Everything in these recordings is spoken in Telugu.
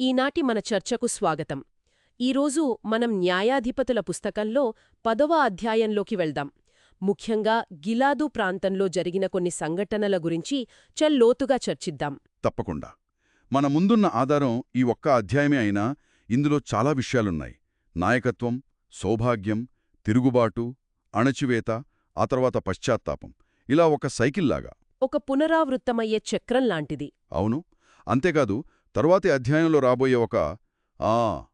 ఈనాటి మన చర్చకు స్వాగతం. ఈరోజు మనం న్యాయాధిపతుల పుస్తకంలో పదవ అధ్యాయంలోకి వెళ్దాం. ముఖ్యంగా గిలాదు ప్రాంతంలో జరిగిన కొన్ని సంఘటనల గురించి చల్లోతుగా చర్చిద్దాం. తప్పకుండా. మన ముందున్న ఆధారం ఈ ఒక్క అధ్యాయమే అయినా ఇందులో చాలా విషయాలున్నాయి. నాయకత్వం సౌభాగ్యం తిరుగుబాటు అణచివేత ఆ తర్వాత పశ్చాత్తాపం. ఇలా ఒక సైకిల్లాగా ఒక పునరావృత్తమయ్యే చక్రం లాంటిది. అవును. అంతేకాదు తరువాతి అధ్యాయంలో రాబోయే ఒక ఆ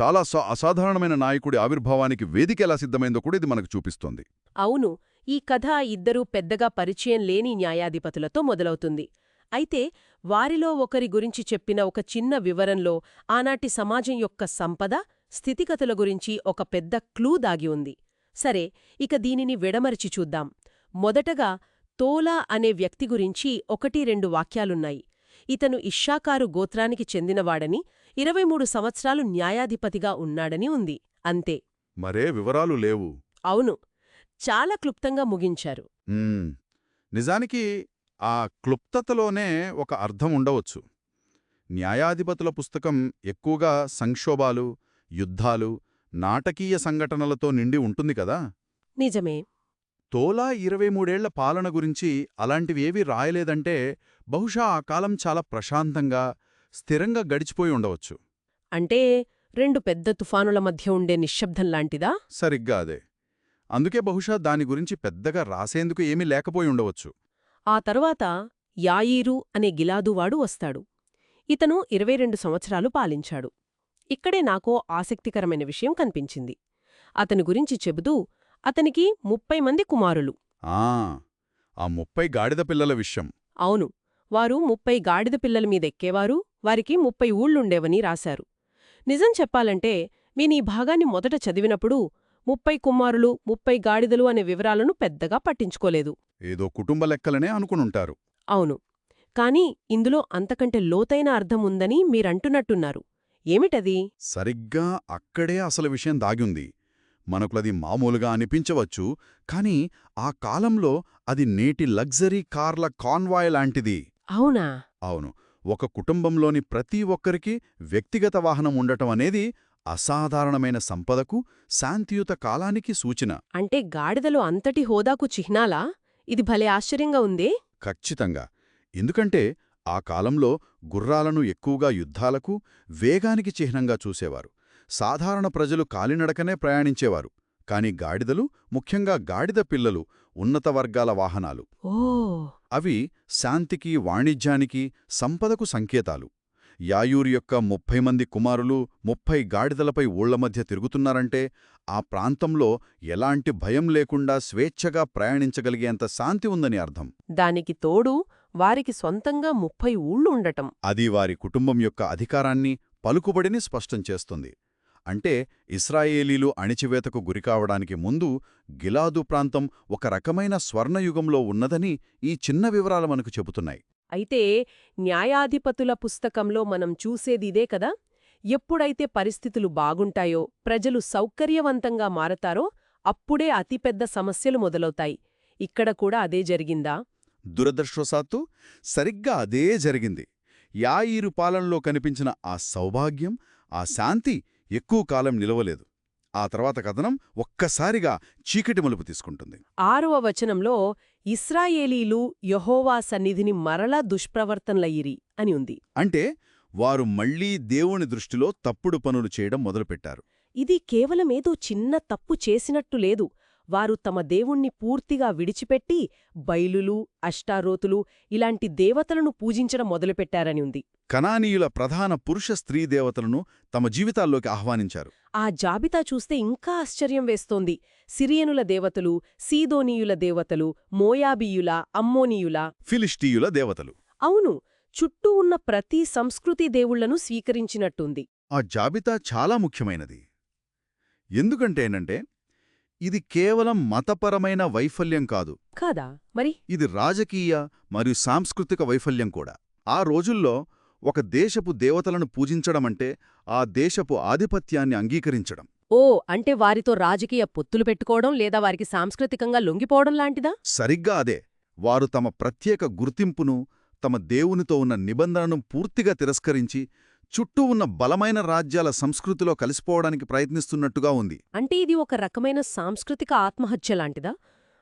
చాలా స- అసాధారణమైన నాయకుడి ఆవిర్భావానికి వేదిక ఎలా సిద్ధమైందో కూడా ఇది మనకు చూపిస్తోంది. అవును ఈ కథ ఇద్దరూ పెద్దగా పరిచయం లేని న్యాయాధిపతులతో మొదలవుతుంది. అయితే వారిలో ఒకరి గురించి చెప్పిన ఒక చిన్న వివరంలో ఆనాటి సమాజం యొక్క సంపద స్థితిగతుల గురించి ఒక పెద్ద క్లూ దాగి ఉంది. సరే ఇక దీనిని విడమరిచి చూద్దాం. మొదటగా తోలా అనే వ్యక్తి గురించి ఒకటి రెండు వాక్యాలున్నాయి. ఇతను ఇషాకారు గోత్రానికి చెందినవాడని ఇరవై మూడు సంవత్సరాలు న్యాయాధిపతిగా ఉన్నాడని ఉంది. అంతే. మరే వివరాలు లేవు. అవును. చాలా క్లుప్తంగా ముగించారు. నిజానికి ఆ క్లుప్తతలోనే ఒక అర్థం ఉండవచ్చు. న్యాయాధిపతుల పుస్తకం ఎక్కువగా సంక్షోభాలు యుద్ధాలు నాటకీయ సంఘటనలతో నిండి ఉంటుంది కదా? నిజమే. తోలా ఇరవై మూడేళ్ళ పాలన గురించి అలాంటివి ఏవీ రాయలేదంటే బహుశా ఆ కాలం చాలా ప్రశాంతంగా స్థిరంగా గడిచిపోయి ఉండవచ్చు. అంటే రెండు పెద్ద తుఫానుల మధ్య ఉండే నిశ్శబ్దం లాంటిదా? సరిగ్గా అదే. అందుకే బహుశా దాని గురించి పెద్దగా రాసేందుకు ఏమీ లేకపోయి ఉండవచ్చు. ఆ తరువాత యాయీరు అనే గిలాదువాడు వస్తాడు. ఇతను ఇరవై రెండు సంవత్సరాలు పాలించాడు. ఇక్కడే నాకో ఆసక్తికరమైన విషయం కనిపించింది. అతని గురించి చెబుతూ అతనికి ముప్పై మంది కుమారులు. ఆ ఆ ముప్పై గాడిద పిల్లల విషయం. అవును వారు ముప్పై గాడిద పిల్లల మీదెక్కేవారు వారికి ముప్పై ఊళ్ళుండేవని రాశారు. నిజం చెప్పాలంటే నేనీ భాగాన్ని మొదట చదివినప్పుడు ముప్పై కుమారులు ముప్పై గాడిదలు అనే వివరాలను పెద్దగా పట్టించుకోలేదు. ఏదో కుటుంబ లెక్కలనే అనుకునుంటారు. అవును కాని ఇందులో అంతకంటే లోతైన అర్థం ఉందని మీరంటున్నట్టున్నారు. ఏమిటది? సరిగ్గా అక్కడే అసలు విషయం దాగుంది మనకులది మామూలుగా అనిపించవచ్చు కాని ఆ కాలంలో అది నేటి లగ్జరీ కార్ల కాన్వాయ్ లాంటిది. అవునా? అవును. ఒక కుటుంబంలోని ప్రతి ఒక్కరికి వ్యక్తిగత వాహనం ఉండటం అనేది అసాధారణమైన సంపదకు శాంతియుత కాలానికి సూచన. అంటే గాడిదలు అంతటి హోదాకు చిహ్నాలా? ఇది భలే ఆశ్చర్యంగా ఉందే. ఖచ్చితంగా. ఎందుకంటే ఆ కాలంలో గుర్రాలను ఎక్కువగా యుద్ధాలకు వేగానికి చిహ్నంగా చూసేవారు. సాధారణ ప్రజలు కాలినడకనే ప్రయాణించేవారు. కాని గాడిదలు ముఖ్యంగా గాడిద పిల్లలు ఉన్నత వర్గాల వాహనాలు. ఓ! అవి శాంతికి వాణిజ్యానికి సంపదకు సంకేతాలు. యాయూరు యొక్క ముప్పై మంది కుమారులు ముప్పై గాడిదలపై ఊళ్ళ మధ్య తిరుగుతున్నారంటే ఆ ప్రాంతంలో ఎలాంటి భయం లేకుండా స్వేచ్ఛగా ప్రయాణించగలిగేంత శాంతి ఉందని అర్థం. దానికి తోడు వారికి సొంతంగా ముప్పై ఊళ్ళు ఉండటం అది వారి కుటుంబం యొక్క అధికారాన్ని పలుకుబడిని స్పష్టం చేస్తుంది. అంటే ఇస్రాయేలీలు అణిచివేతకు గురికావడానికి ముందు గిలాదు ప్రాంతం ఒక రకమైన స్వర్ణయుగంలో ఉన్నదని ఈ చిన్న వివరాలు మనకు చెబుతున్నాయి. అయితే న్యాయాధిపతుల పుస్తకంలో మనం చూసేదిదే కదా? ఎప్పుడైతే పరిస్థితులు బాగుంటాయో ప్రజలు సౌకర్యవంతంగా మారతారో అప్పుడే అతిపెద్ద సమస్యలు మొదలవుతాయి. ఇక్కడ కూడా అదే జరిగిందా? దురదృష్టవశాత్తు సరిగ్గా అదే జరిగింది. యాఈరు పాలనలో కనిపించిన ఆ సౌభాగ్యం ఆ శాంతి ఎక్కువ కాలం నిలవలేదు. ఆ తర్వాత కథనం ఒక్కసారిగా చీకటి మలుపు తీసుకుంటుంది. ఆరవ వచనంలో ఇస్రాయేలీలు యహోవా సన్నిధిని మరలా దుష్ప్రవర్తనలయ్యిరి అని ఉంది. అంటే వారు మళ్ళీ దేవుని దృష్టిలో తప్పుడు పనులు చేయడం మొదలుపెట్టారు. ఇది కేవలమేదో చిన్న తప్పు చేసినట్టు లేదు. వారు తమ దేవుణ్ణి పూర్తిగా విడిచిపెట్టి బైలులు అష్టారోతులు ఇలాంటి దేవతలను పూజించడం మొదలుపెట్టారని ఉంది. కనానీయుల ప్రధాన పురుష స్త్రీ దేవతలను తమ జీవితాల్లోకి ఆహ్వానించారు. ఆ జాబితా చూస్తే ఇంకా ఆశ్చర్యం వేస్తోంది. సిరియనుల దేవతలు సీదోనీయుల దేవతలు మోయాబీయుల అమ్మోనీయుల ఫిలిస్టీయుల దేవతలు. అవును చుట్టూ ఉన్న ప్రతి సంస్కృతి దేవుళ్ళను స్వీకరించినట్టుంది. ఆ జాబితా చాలా ముఖ్యమైనది. ఎందుకంటేనంటే ఇది కేవలం మతపరమైన వైఫల్యం కాదు. కాదా? మరి? ఇది రాజకీయ మరియు సాంస్కృతిక వైఫల్యం కూడా. ఆ రోజుల్లో ఒక దేశపు దేవతలను పూజించడమంటే ఆ దేశపు ఆధిపత్యాన్ని అంగీకరించడం. ఓ అంటే వారితో రాజకీయ పొత్తులు పెట్టుకోవడం లేదా వారికి సాంస్కృతికంగా లొంగిపోవడం లాంటిదా? సరిగ్గా అదే. వారు తమ ప్రత్యేక గుర్తింపును తమ దేవునితో ఉన్న నిబంధనను పూర్తిగా తిరస్కరించి చుట్టూ ఉన్న బలమైన రాజ్యాల సంస్కృతిలో కలిసిపోవడానికి ప్రయత్నిస్తున్నట్టుగా ఉంది. అంటే ఇది ఒక రకమైన సాంస్కృతిక ఆత్మహత్య లాంటిదా?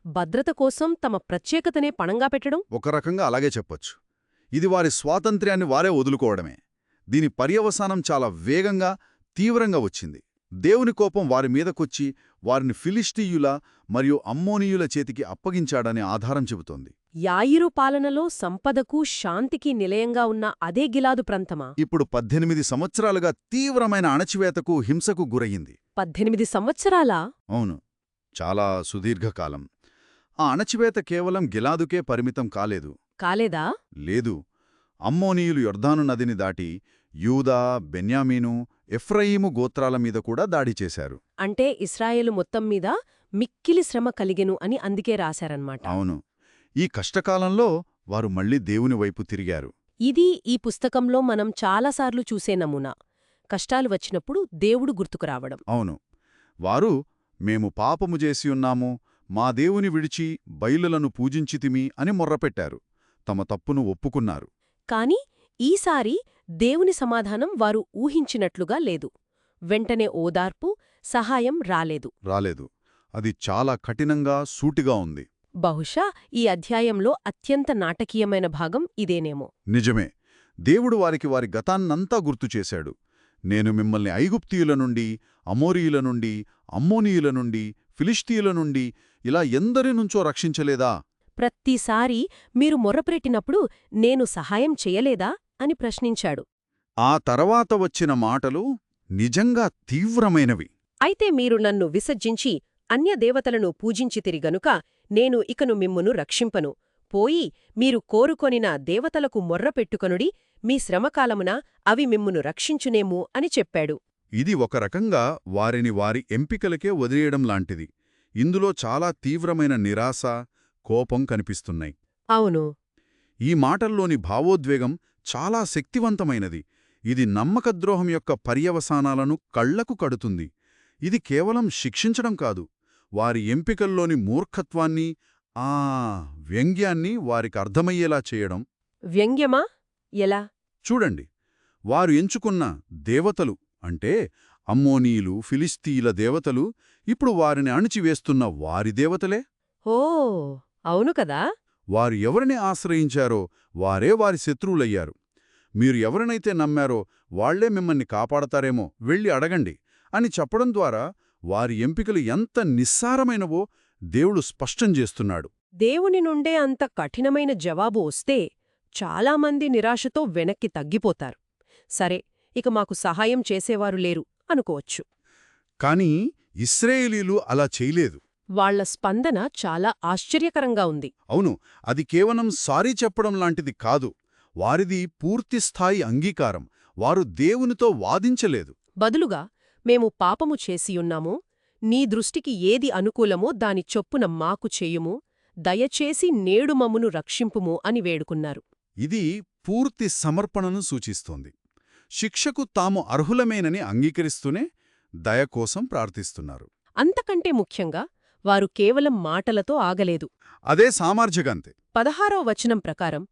భద్రత కోసం తమ ప్రత్యేకతనే పణంగా పెట్టడం? ఒక రకంగా అలాగే చెప్పొచ్చు. ఇది వారి స్వాతంత్ర్యాన్ని వారే వదులుకోవడమే. దీని పర్యవసానం చాలా వేగంగా తీవ్రంగా వచ్చింది. దేవుని కోపం వారి మీదకొచ్చి వారిని ఫిలిస్టీయుల మరియు అమ్మోనీయుల చేతికి అప్పగించాడని ఆధారం చెబుతోంది. యాయిరు పాలనలో సంపదకు శాంతికి నిలయంగా ఉన్న అదే గిలాదు ప్రాంతమా? ఇప్పుడు పద్దెనిమిది సంవత్సరాలుగా తీవ్రమైన అణచివేతకు హింసకు గురయ్యింది పద్దెనిమిది సంవత్సరాలా? అవును. చాలా సుదీర్ఘకాలం. ఆ అణచివేత కేవలం గిలాదుకే పరిమితం కాలేదు. కాలేదా? లేదు. అమ్మోనీయులు యొర్దాను నదిని దాటి యూదా బెన్యామీను ఎఫ్రయీము గోత్రాల మీద కూడా దాడి చేశారు. అంటే ఇస్రాయేలు మొత్తం మీద మిక్కిలి శ్రమ కలిగెను అని అందుకే రాశారన్మాట. అవును. ఈ కష్టకాలంలో వారు మళ్ళీ దేవుని వైపు తిరిగారు. ఇది ఈ పుస్తకంలో మనం చాలాసార్లు చూసే నమూనా. కష్టాలు వచ్చినప్పుడు దేవుడు గుర్తుకు రావడం. అవును. వారు మేము పాపము చేసి ఉన్నాము మా దేవుని విడిచి బయలులను పూజించితిమి అని మొర్రపెట్టారు. తమ తప్పును ఒప్పుకున్నారు. కాని ఈసారి దేవుని సమాధానం వారు ఊహించినట్లుగా లేదు. వెంటనే ఓదార్పు సహాయం రాలేదు. రాలేదు. అది చాలా కఠినంగా సూటిగా ఉంది. బహుశా ఈ అధ్యాయంలో అత్యంత నాటకీయమైన భాగం ఇదేనేమో. నిజమే. దేవుడు వారికి వారి గతాన్నంతా గుర్తుచేశాడు నేను మిమ్మల్ని ఐగుప్తీయుల నుండి అమోరీయుల నుండి అమ్మోనీయుల నుండి ఫిలిస్తీయుల నుండి ఇలా ఎందరి నుంచో రక్షించలేదా? ప్రతిసారి మీరు మొర్రపెట్టినప్పుడు నేను సహాయం చెయ్యలేదా అని ప్రశ్నించాడు. ఆ తర్వాత వచ్చిన మాటలు నిజంగా తీవ్రమైనవి. అయితే మీరు నన్ను విసర్జించి అన్యదేవతలను పూజించితిరి గనుక నేను ఇకను మిమ్మును రక్షింపను. పోయి మీరు కోరుకొనిన దేవతలకు మొర్రపెట్టుకొనుడి మీ శ్రమకాలమున అవి మిమ్మును రక్షించునేమో అని చెప్పాడు. ఇది ఒక రకంగా వారిని వారి ఎంపికలకే వదిలేయడం లాంటిది. ఇందులో చాలా తీవ్రమైన నిరాశ కోపం కనిపిస్తున్నాయి. అవును. ఈ మాటల్లోని భావోద్వేగం చాలా శక్తివంతమైనది. ఇది నమ్మకద్రోహం యొక్క పర్యవసానాలను కళ్ళకు కడుతుంది. ఇది కేవలం శిక్షించడం కాదు వారి ఎంపికల్లోని మూర్ఖత్వాన్ని ఆ వ్యంగ్యాన్ని వారికి అర్థమయ్యేలా చేయడం. వ్యంగ్యమా? ఎలా? చూడండి. వారు ఎంచుకున్న దేవతలు అంటే అమ్మోనీయులు ఫిలిస్తీయుల దేవతలు ఇప్పుడు వారిని అణిచివేస్తున్న వారి దేవతలే. ఓ అవును కదా. వారు ఎవరిని ఆశ్రయించారో వారే వారి శత్రువులయ్యారు. మీరు ఎవరినైతే నమ్మారో వాళ్ళే మిమ్మల్ని కాపాడతారేమో వెళ్ళి అడగండి అని చెప్పడం ద్వారా వారి ఎంపికలు ఎంత నిస్సారమైనవో దేవుడు స్పష్టం చేస్తున్నాడు. దేవుని నుండే అంత కఠినమైన జవాబు వస్తే చాలామంది నిరాశతో వెనక్కి తగ్గిపోతారు. సరే ఇక మాకు సహాయం చేసేవారు లేరు అనుకోవచ్చు. కాని ఇస్రాయేలీలు అలా చేయలేదు. వాళ్ళ స్పందన చాలా ఆశ్చర్యకరంగా ఉంది. అవును అది కేవలం సారీ చెప్పడం లాంటిది కాదు. వారిది పూర్తిస్థాయి అంగీకారం. వారు దేవునితో వాదించలేదు. బదులుగా మేము పాపము చేసియున్నాము నీ దృష్టికి ఏది అనుకూలమో దాని చొప్పున మాకు చేయుము. దయచేసి నేడు మమ్మును రక్షింపుము అని వేడుకున్నారు. ఇది పూర్తి సమర్పణను సూచిస్తోంది. శిక్షకు తాము అర్హులమేనని అంగీకరిస్తూనే దయ కోసం ప్రార్థిస్తున్నారు. అంతకంటే ముఖ్యంగా వారు కేవలం మాటలతో ఆగలేదు. అదే సామర్థ్యగంతే పదహారో వచనం ప్రకారం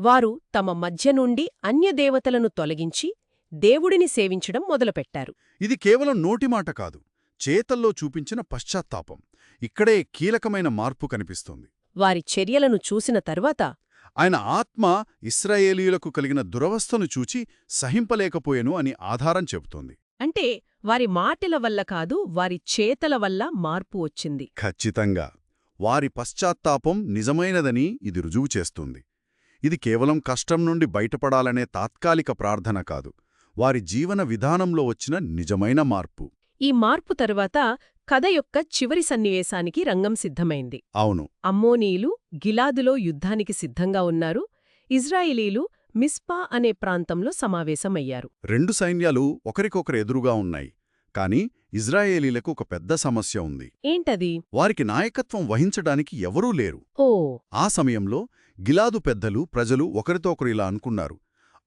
వారు తమ మధ్య నుండి అన్యదేవతలను తొలగించి దేవుడిని సేవించడం మొదలుపెట్టారు. ఇది కేవలం నోటిమాట కాదు చేతల్లో చూపించిన పశ్చాత్తాపం. ఇక్కడే కీలకమైన మార్పు కనిపిస్తోంది. వారి చర్యలను చూసిన తరువాత ఆయన ఆత్మ ఇస్రాయేలీయులకు కలిగిన దురవస్థను చూచి సహింపలేకపోయెను అని ఆధారం చెబుతోంది. అంటే వారి మాటల వల్ల కాదు వారి చేతల వల్ల మార్పు వచ్చింది. ఖచ్చితంగా. వారి పశ్చాత్తాపం నిజమైనదని ఇది రుజువు చేస్తుంది. ఇది కేవలం కష్టం నుండి బయటపడాలనే తాత్కాలిక ప్రార్థన కాదు. వారి జీవన విధానంలో వచ్చిన నిజమైన మార్పు. ఈ మార్పు తరువాత కథ యొక్క చివరి సన్నివేశానికి రంగం సిద్ధమైంది. అవును. అమ్మోనీయులు గిలాదులో యుద్ధానికి సిద్ధంగా ఉన్నారు. ఇజ్రాయిలీలు మిస్పా అనే ప్రాంతంలో సమావేశమయ్యారు. రెండు సైన్యాలు ఒకరికొకరు ఎదురుగా ఉన్నాయి. కాని ఇజ్రాయేలీలకు ఒక పెద్ద సమస్య ఉంది. ఏంటది? వారికి నాయకత్వం వహించడానికి ఎవరూ లేరు. ఓ! ఆ సమయంలో గిలాదు పెద్దలు ప్రజలు ఒకరితో ఒకరు ఇలా అనుకున్నారు.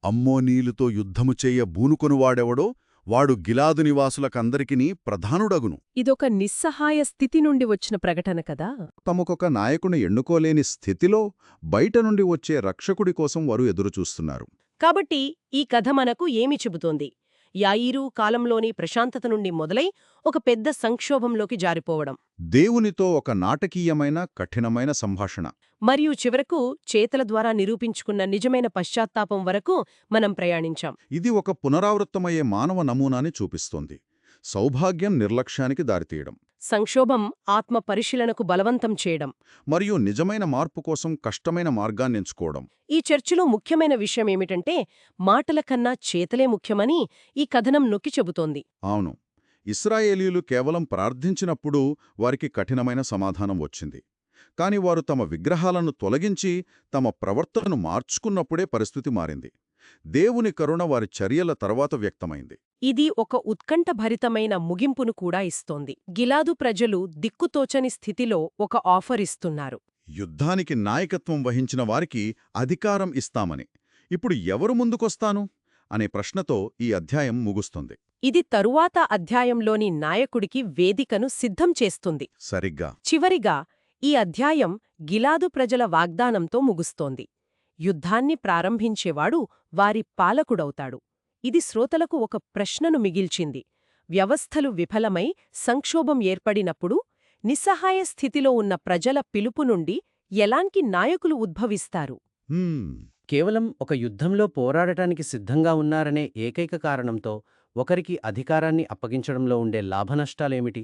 అమ్మోనీయులతో యుద్ధము చెయ్య బూనుకొనువాడెవడో వాడు గిలాదు నివాసులకందరికినీ ప్రధానుడగును. ఇదొక నిస్సహాయ స్థితి నుండి వచ్చిన ప్రకటన కదా? తమకొక నాయకుని ఎన్నుకోలేని స్థితిలో బయట నుండి వచ్చే రక్షకుడి కోసం వారు ఎదురుచూస్తున్నారు. కాబట్టి ఈ కథ మనకు ఏమి చెబుతోంది? యాయీరు కాలంలోని ప్రశాంతత నుండి మొదలై ఒక పెద్ద సంక్షోభంలోకి జారిపోవడం. దేవునితో ఒక నాటకీయమైన కఠినమైన సంభాషణ. మరియు చివరకు చేతల ద్వారా నిరూపించుకున్న నిజమైన పశ్చాత్తాపం వరకు మనం ప్రయాణించాం. ఇది ఒక పునరావృత్తమయ్యే మానవ నమూనాని చూపిస్తోంది. సౌభాగ్యం నిర్లక్ష్యానికి దారితీయడం. సంక్షోభం ఆత్మ పరిశీలనకు బలవంతం చేయడం. మరియు నిజమైన మార్పు కోసం కష్టమైన మార్గాన్ని ఎంచుకోవడం. ఈ చర్చలో ముఖ్యమైన విషయం ఏమిటంటే మాటల కన్నా చేతలే ముఖ్యమని ఈ కథనం నొక్కి చెబుతోంది. అవును. ఇస్రాయేలీలు కేవలం ప్రార్థించినప్పుడు వారికి కఠినమైన సమాధానం వచ్చింది. కాని వారు తమ విగ్రహాలను తొలగించి తమ ప్రవర్తనను మార్చుకున్నప్పుడే పరిస్థితి మారింది. దేవుని కరుణ వారి చర్యల తర్వాత వ్యక్తమైంది. ఇది ఒక ఉత్కంఠభరితమైన ముగింపును కూడా ఇస్తోంది. గిలాదు ప్రజలు దిక్కుతోచని స్థితిలో ఒక ఆఫర్ ఇస్తున్నారు. యుద్ధానికి నాయకత్వం వహించిన వారికి అధికారం ఇస్తామని. ఇప్పుడు ఎవరు ముందుకొస్తాను? అనే ప్రశ్నతో ఈ అధ్యాయం ముగుస్తుంది. ఇది తరువాత అధ్యాయంలోని నాయకుడికి వేదికను సిద్ధం చేస్తుంది. సరిగ్గా. చివరిగా ఈ అధ్యాయం గిలాదు ప్రజల వాగ్దానంతో ముగుస్తోంది. యుద్ధాన్ని ప్రారంభించేవాడు వారి పాలకుడవుతాడు. ఇది శ్రోతలకు ఒక ప్రశ్నను మిగిల్చింది. వ్యవస్థలు విఫలమై సంక్షోభం ఏర్పడినప్పుడు నిస్సహాయ స్థితిలో ఉన్న ప్రజల పిలుపు నుండి ఎలాంటి నాయకులు ఉద్భవిస్తారు? కేవలం ఒక యుద్ధంలో పోరాడటానికి సిద్ధంగా ఉన్నారనే ఏకైక కారణంతో ఒకరికి అధికారాన్ని అప్పగించడంలో ఉండే లాభనష్టాలేమిటి?